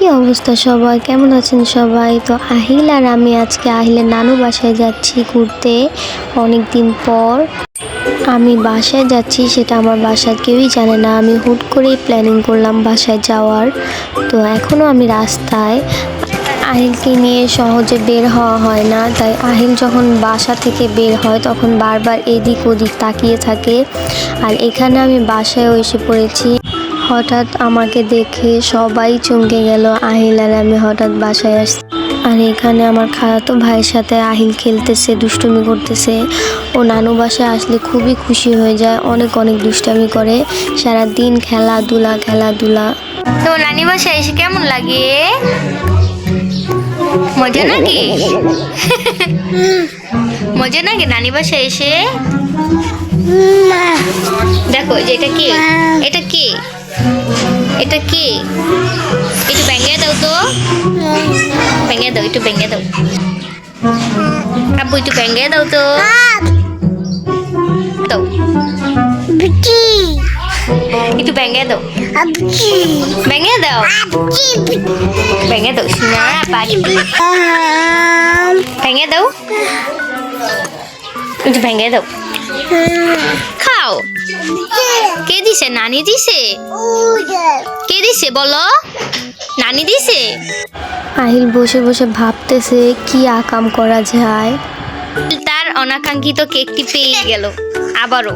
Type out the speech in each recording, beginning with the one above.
কি অবস্থা সবাই কেমন আছেন সবাই? তো আহিল আর আমি আজকে আহিলের নানু বাসায় যাচ্ছি ঘুরতে অনেক দিন পর। আমি বাসায় যাচ্ছি সেটা আমার বাসার কেউই জানে না। আমি হুট করেই প্ল্যানিং করলাম বাসায় যাওয়ার। তো এখনও আমি রাস্তায়। আহিলকে নিয়ে সহজে বের হওয়া হয় না। তাই আহিল যখন বাসা থেকে বের হয় তখন বারবার এদিক ওদিক তাকিয়ে থাকে। আর এখানে আমি বাসায়ও এসে পড়েছি। হঠাৎ আমাকে দেখে সবাই চমকে গেল। আহিল আর আমি হঠাৎ বাসায় আসছি। আর এখানে আমার খালাতো ভাইয়ের সাথে আহিল খেলতেছে দুষ্টুমি করতেছে। ও নানু বাসায় আসলে খুবই খুশি হয়ে যায় অনেক অনেক দুষ্টামি করে। সারা দিন খেলাধুলা খেলাধুলা। তো নানি বাসায় এসে কেমন লাগে? মজা নাকি? মজা নাকি নানি বাসায় এসে? দেখো যে এটা কি? এটা কি? এটা কি? একটু ভেঙে দাও তো। ভেঙে দাও একটু ভেঙে দাও। আব্বু একটু ভেঙে দাও তো। দাও। একটু ভেঙে দাও। ভেঙে দাও। ভেঙে দাও। না পারি ভেঙে দাও। একটু ভেঙে দাও। খাও কে দিছে? নানি দিছে? কে দিছে? বলো। নানি দিছে? আহিল বসে বসে ভাবতেছে কি আকাম করা যায়। তার অনাকাঙ্ক্ষিত কেকটি পেয়ে গেল আবারও।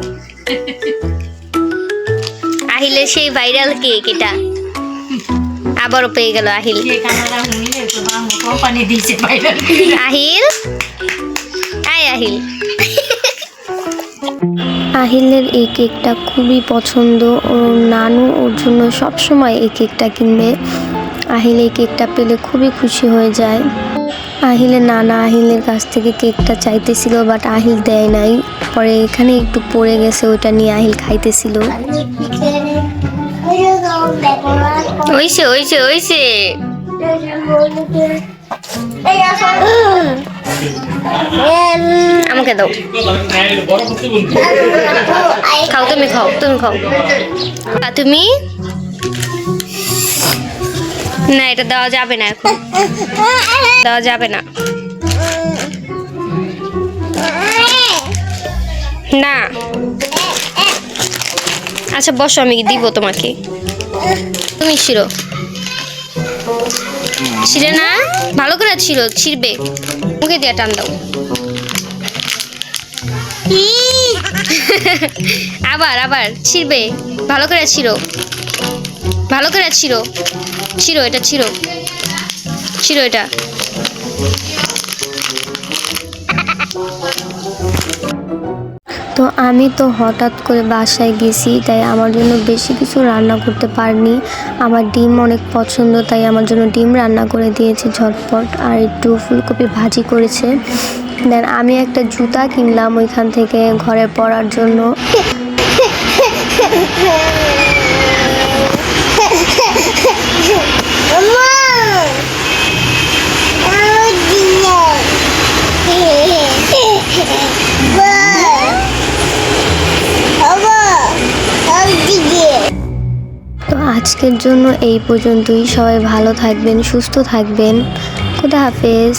আহিলে সেই ভাইরাল কেক এটা। আবারও পেয়ে গেল আহিল। আহিল? আয় আহিল। আহিলের এই কেকটা খুবই পছন্দ ও নানু ওর জন্য সবসময় এই কেকটা কিনবে। আহিল এই কেকটা পেলে খুবই খুশি হয়ে যায়। আহিলের নানা আহিলের কাছ থেকে কেকটা চাইতেছিল বাট আহিল দেয় নাই। পরে এখানে একটু পড়ে গেছে ওইটা নিয়ে আহিল খাইতেছিল। ওইছে ওইছে ওইছে আমাকে দাও। খাও, তুমি খাও তুমি খাও। আর তুমি? না, এটা দেওয়া যাবে না এখন। দেওয়া যাবে না। না। আচ্ছা বসো, আমি দিব তোমাকে। তুমি ছিড়ো ছিঁড়ে না? ভালো করে ছিল ছিঁড়বে। মুখে দিয়ে টান দাও। আবার আবার, ছিঁড়বে। ভালো করে ছিল ভালো করে ছিল ছিল এটা ছিল ছিল এটা। তো আমি তো হঠাৎ করে বাসায় গেছি, তাই আমার জন্য বেশি কিছু রান্না করতে পারিনি। আমার ডিম অনেক পছন্দ, তাই আমার জন্য ডিম রান্না করে দিয়েছে ঝটপট আর একটু ফুলকপি ভাজি করেছে। দেন আমি একটা জুতা কিনলাম ওইখান থেকে ঘরে পরার জন্য। আজকের জন্য এই পর্যন্তই। সবাই ভালো থাকবেন সুস্থ থাকবেন। খুদা হাফেজ।